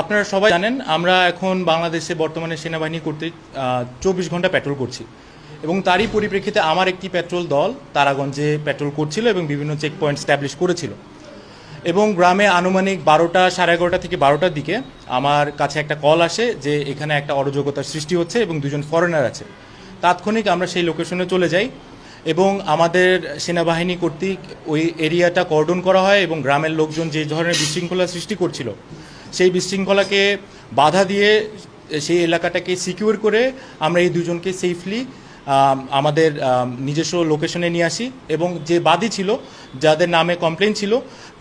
আপনারা সবাই জানেন, আমরা এখন বাংলাদেশে বর্তমানে সেনাবাহিনী কর্তৃক চব্বিশ ঘণ্টা পেট্রোল করছি। এবং তারই পরিপ্রেক্ষিতে আমার একটি পেট্রোল দল তারাগঞ্জে পেট্রোল করছিল এবং বিভিন্ন চেক পয়েন্ট স্ট্যাবলিশ করেছিল। এবং গ্রামে আনুমানিক বারোটা সাড়ে এগারোটা থেকে বারোটার দিকে আমার কাছে একটা কল আসে যে এখানে একটা অরাজকতার সৃষ্টি হচ্ছে এবং দুজন ফরেনার আছে। তাৎক্ষণিক আমরা সেই লোকেশনে চলে যাই। এবং আমাদের সেনাবাহিনী কর্তৃক ওই এরিয়াটা কর্ডন করা হয় এবং গ্রামের লোকজন যে ধরনের বিশৃঙ্খলা সৃষ্টি করছিল, সেই বিশৃঙ্খলাকে বাধা দিয়ে সেই এলাকাটাকে সিকিউর করে আমরা এই দুজনকে সেফলি আমাদের নিজস্ব লোকেশনে নিয়ে আসি এবং যে বাদী ছিল, যাদের নামে কমপ্লেন ছিল,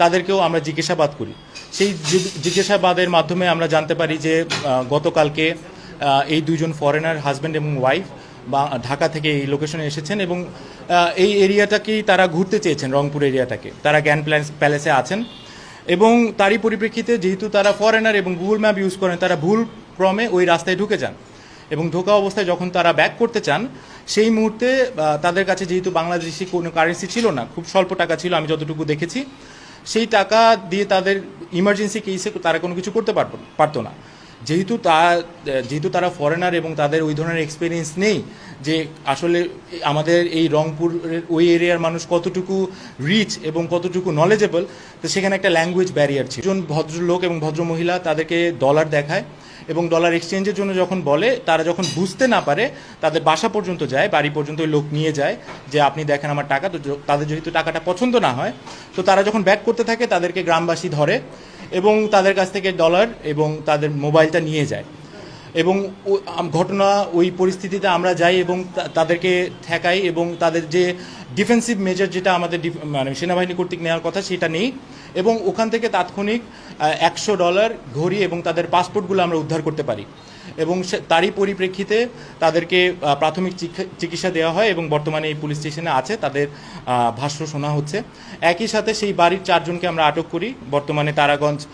তাদেরকেও আমরা জিজ্ঞাসাবাদ করি। সেই জিজ্ঞাসাবাদের মাধ্যমে আমরা জানতে পারি যে গতকালকে এই দুজন ফরেনার হাজব্যান্ড এবং ওয়াইফ ঢাকা থেকে এই লোকেশনে এসেছেন এবং এই এরিয়াটাকেই তারা ঘুরতে চেয়েছেন, রংপুর এরিয়াটাকে তারা জ্ঞান প্যালেসে আছেন এবং তারই পরিপ্রেক্ষিতে যেহেতু তারা ফরেনার এবং গুগল ম্যাপ ইউজ করেন, তারা ভুল ক্রমে ওই রাস্তায় ঢুকে যান এবং ঢোকা অবস্থায় যখন তারা ব্যাক করতে চান, সেই মুহূর্তে তাদের কাছে যেহেতু বাংলাদেশি কোনো কারেন্সি ছিল না, খুব স্বল্প টাকা ছিল, আমি যতটুকু দেখেছি, সেই টাকা দিয়ে তাদের ইমার্জেন্সি কেসে তারা কোনো কিছু করতে পারত, পারতো না। যেহেতু তা, যেহেতু তারা ফরেনার এবং তাদের ওই ধরনের এক্সপিরিয়েন্স নেই যে আসলে আমাদের এই রংপুরের ওই এরিয়ার মানুষ কতটুকু রিচ এবং কতটুকু নলেজেবল তো সেখানে একটা ল্যাঙ্গুয়েজ ব্যারিয়ার ছিল। ভদ্রলোক এবং ভদ্রমহিলা তাদেরকে ডলার দেখায়। এবং ডলার এক্সচেঞ্জের জন্য যখন বলে, তারা যখন বুঝতে না পারে, তাদের বাসা পর্যন্ত যায়, বাড়ি পর্যন্ত লোক নিয়ে যায় যে, আপনি দেখেন আমার টাকা, তো তাদের যেহেতু টাকাটা পছন্দ না হয়, তো তারা যখন ব্যাক করতে থাকে, তাদেরকে গ্রামবাসী ধরে এবং তাদের কাছ থেকে ডলার এবং তাদের মোবাইলটা নিয়ে যায়। এবং ঘটনা ওই পরিস্থিতিতে আমরা যাই এবং তাদেরকে ঠেকাই এবং তাদের যে ডিফেন্সিভ মেজার যেটা আমাদের মানে সেনাবাহিনী কর্তৃক নেওয়ার কথা সেটা নেই এবং ওখান থেকে তাৎক্ষণিক একশো ডলার ঘড়ি এবং তাদের পাসপোর্টগুলো আমরা উদ্ধার করতে পারি। এবং তারই পরিপ্রেক্ষিতে তাদেরকে প্রাথমিক চিকিৎসা- দেওয়া হয় এবং বর্তমানে এই পুলিশ স্টেশনে আছে, তাদের ভাষ্য শোনা হচ্ছে। একই সাথে সেই বাড়ির চারজনকে আমরা আটক করি। বর্তমানে তারাগঞ্জ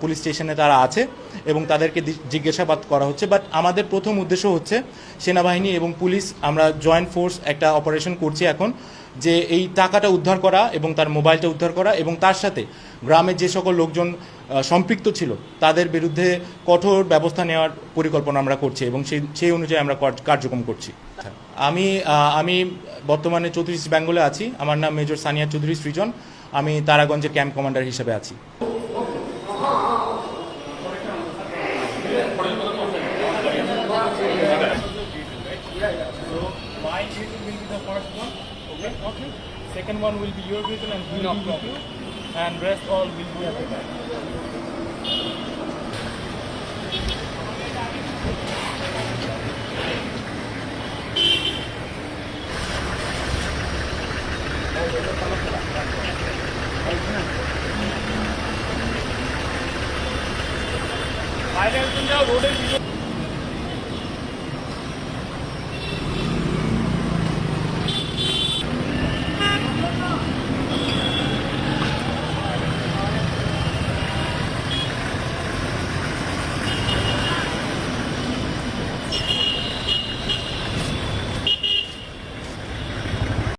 পুলিশ স্টেশনে তারা আছে এবং তাদেরকে জিজ্ঞাসাবাদ করা হচ্ছে। বাট আমাদের প্রথম উদ্দেশ্য হচ্ছে সেনাবাহিনী এবং পুলিশ, আমরা জয়েন্ট ফোর্স একটা অপারেশন করছি এখন, যে এই টাকাটা উদ্ধার করা এবং তার মোবাইলটা উদ্ধার করা এবং তার সাথে গ্রামের যে সকল লোকজন সম্পৃক্ত ছিল তাদের বিরুদ্ধে কঠোর ব্যবস্থা নেওয়ার পরিকল্পনা আমরা করছি এবং সেই সেই অনুযায়ী আমরা কার্যক্রম করছি আমি আমি বর্তমানে চৌত্রিশ বেঙ্গলে আছি আমার নাম মেজর সানিয়া চৌধুরী সৃজন আমি তারাগঞ্জের ক্যাম্প কমান্ডার হিসেবে আছি. Second one will be your vehicle and will be. And rest all will be at the back. বাইরে একজন যাও রোডের ভিতর